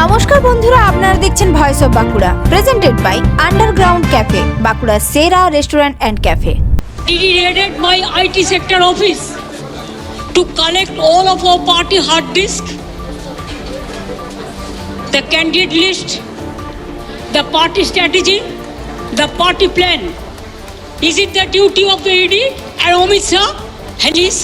নমস্কার বন্ধুরা, আপনারা দেখছেন voice of Bankura presented by underground cafe Bankura সেরা restaurant and cafe ডিডিডেড my IT sector office to collect all of our party hard disk the candidate list the party strategy the party plan is it the duty of ED and Amit Shah হ্যালিস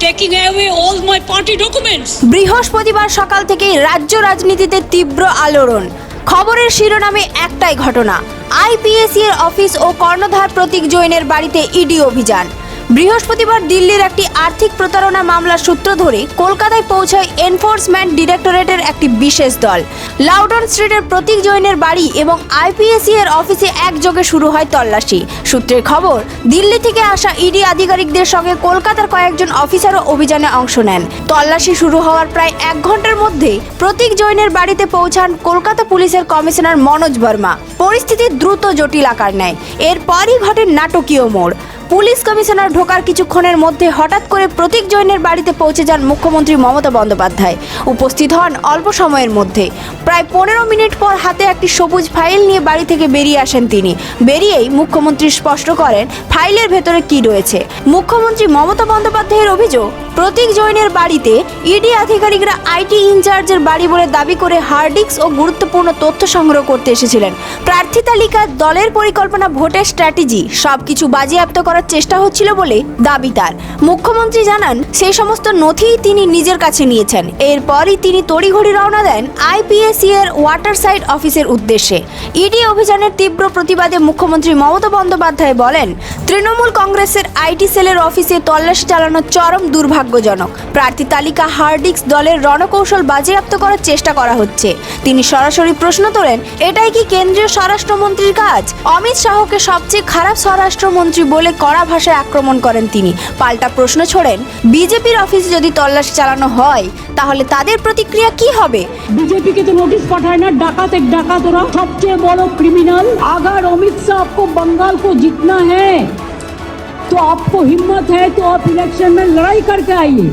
taking away all my party documents. বৃহস্পতিবার সকাল থেকেই রাজ্য রাজনীতিতে তীব্র আলোড়ন। খবরের শিরোনামে একটাই ঘটনা। আইপিএসসি এর অফিস ও কর্ণধার প্রতীক জৈনের বাড়িতে ইডি অভিযান। বৃহস্পতিবার দিল্লির একটি আর্থিক প্রতারণা মামলার সূত্র ধরে কলকাতায় পৌঁছায় এনফোর্সমেন্ট ডিরেক্টরেটের একটি বিশেষ দল। লাউডন স্ট্রিটের প্রতীক জৈনের বাড়ি এবং আইপিএসসি এর অফিসে একযোগে শুরু হয় তল্লাশি। সূত্রের খবর, দিল্লি থেকে আসা ইডি আধিকারিকদের সঙ্গে কলকাতার কয়েকজন অফিসারও অভিযানে অংশ নেন। তল্লাশি শুরু হওয়ার প্রায় এক ঘণ্টার মধ্যেই প্রতীক জৈনের বাড়িতে পৌঁছান কলকাতা পুলিশের কমিশনার মনোজ বর্মা। পরিস্থিতি দ্রুত জটিল আকার নেয়। এরপরই ঘটে নাটকীয় মোড়। পুলিশ কমিশনার ঢোকার কিছুক্ষণের মধ্যে হঠাৎ করে প্রতীক জৈনের বাড়িতে পৌঁছে যান মুখ্যমন্ত্রী মমতা বন্দ্যোপাধ্যায়। উপস্থিত হন অল্প সময়ের মধ্যে। প্রায় পনেরো মিনিট পর হাতে একটি সবুজ ফাইল নিয়ে বাড়ি থেকে বেরিয়ে আসেন তিনি। বেরিয়েই মুখ্যমন্ত্রী স্পষ্ট করেন, ফাইলের ভেতরে কি রয়েছে? মুখ্যমন্ত্রী মমতা বন্দ্যোপাধ্যায়ের অভিযোগ, প্রতীক জৈনের বাড়িতে ইডি আধিকারিকরা আইটি ইনচার্জের বাড়ি বলে দাবি করে হার্ডিক্স ও গুরুত্বপূর্ণ তথ্য সংগ্রহ করতে এসেছিলেন। প্রার্থী তালিকা দলের পরিকল্পনা, ভোটের স্ট্র্যাটেজি, সবকিছু বাজেয়াপ্ত করার চেষ্টা হচ্ছিল বলে দাবি তার। মুখ্যমন্ত্রী জানান, সেই সমস্ত নথিই তিনি নিজের কাছে নিয়েছেন। এরপরই তিনি তড়িঘড়ি রওনা দেন আইপিএসসি এর ওয়াটার সাইড অফিসের উদ্দেশ্যে। ইডি অভিযানের তীব্র প্রতিবাদে মুখ্যমন্ত্রী মমতা বন্দ্যোপাধ্যায় বলেন, তৃণমূল কংগ্রেসের আইটি সেলের অফিসে তল্লাশি চালানো চরম দুর্ভাগ্যজনক। প্রার্থী তালিকা হার্ডিক্স দলের রণকৌশল বাজেয়াপ্ত করার চেষ্টা করা হচ্ছে। তিনি সরাসরি প্রশ্ন তোলেন, এটাই কি কেন্দ্রীয় স্বরাষ্ট্রমন্ত্রীর কাজ? অমিত শাহকে সবচেয়ে খারাপ স্বরাষ্ট্রমন্ত্রী বলে কড়া ভাষায় আক্রমণ করেন তিনি পাল্টা প্রশ্ন छोड़ें বিজেপির অফিসে যদি তল্লাশি চালানো হয় তাহলে তাদের প্রতিক্রিয়া কি হবে बीजेपी के तो नोटिस पठाए ना डाकात एक डाकात हो रहा सबसे बड़ो क्रिमिनल अगर अमित शाह आपको बंगाल को जीतना है तो आपको हिम्मत है तो आप इलेक्शन में लड़ाई करके आइए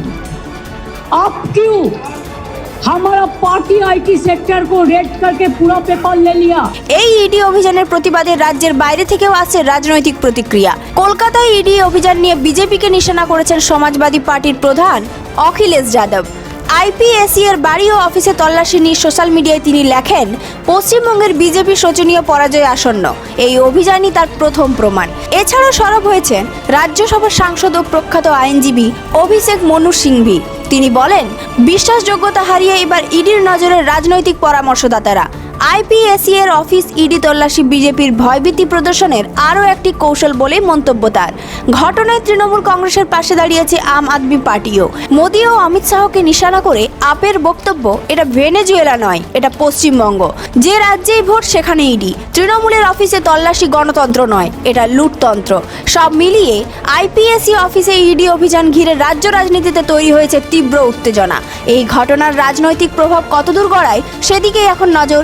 आप क्यों हमारा पार्टी आईटी सेक्टर को रेड करके पूरा पेपर ले लिया এই ইডি অভিযানের প্রতিবাদে রাজ্যের বাইরে থেকেও আসছে রাজনৈতিক প্রতিক্রিয়া কলকাতায় ইডি অভিযান নিয়ে বিজেপিকে নিশানা করেছেন সমাজবাদী পার্টির প্রধান অখিলেশ যাদব আইপিএসসি এর বাড়ি ও অফিসে তল্লাশি নিয়ে সোশ্যাল মিডিয়ায় তিনি লেখেন পশ্চিমবঙ্গের বিজেপি শোচনীয় পরাজয় আসন্ন এই অভিযানই তার প্রথম প্রমাণ এছাড়াও সরব হয়েছেন রাজ্যসভার সাংসদ ও প্রখ্যাত আইনজীবী অভিষেক মনু সিংভি তিনি বলেন বিশ্বাসযোগ্যতা হারিয়ে এবার ইডির নজরে রাজনৈতিক পরামর্শদাতারা। আইপিএসসি এর অফিস ইডি তল্লাশি বিজেপির ভয়ভীতি প্রদর্শনের আরও একটি কৌশল বলেই মন্তব্য তার। ঘটনায় তৃণমূল কংগ্রেসের পাশে দাঁড়িয়েছে আম আদমি পার্টিও। মোদী ও অমিত শাহকে নিশানা করে আপের বক্তব্য, এটা ভেনেজুয়েলা নয়, এটা পশ্চিমবঙ্গ। যে রাজ্যেই ভোট, সেখানে ইডি। তৃণমূলের অফিসে তল্লাশি গণতন্ত্র নয়, এটা লুটতন্ত্র। সব মিলিয়ে আইপিএসসি অফিসে ইডি অভিযান ঘিরে রাজ্য রাজনীতিতে তৈরি হয়েছে তীব্র উত্তেজনা। এই ঘটনার রাজনৈতিক প্রভাব কতদূর গড়ায়, সেদিকেই এখন নজর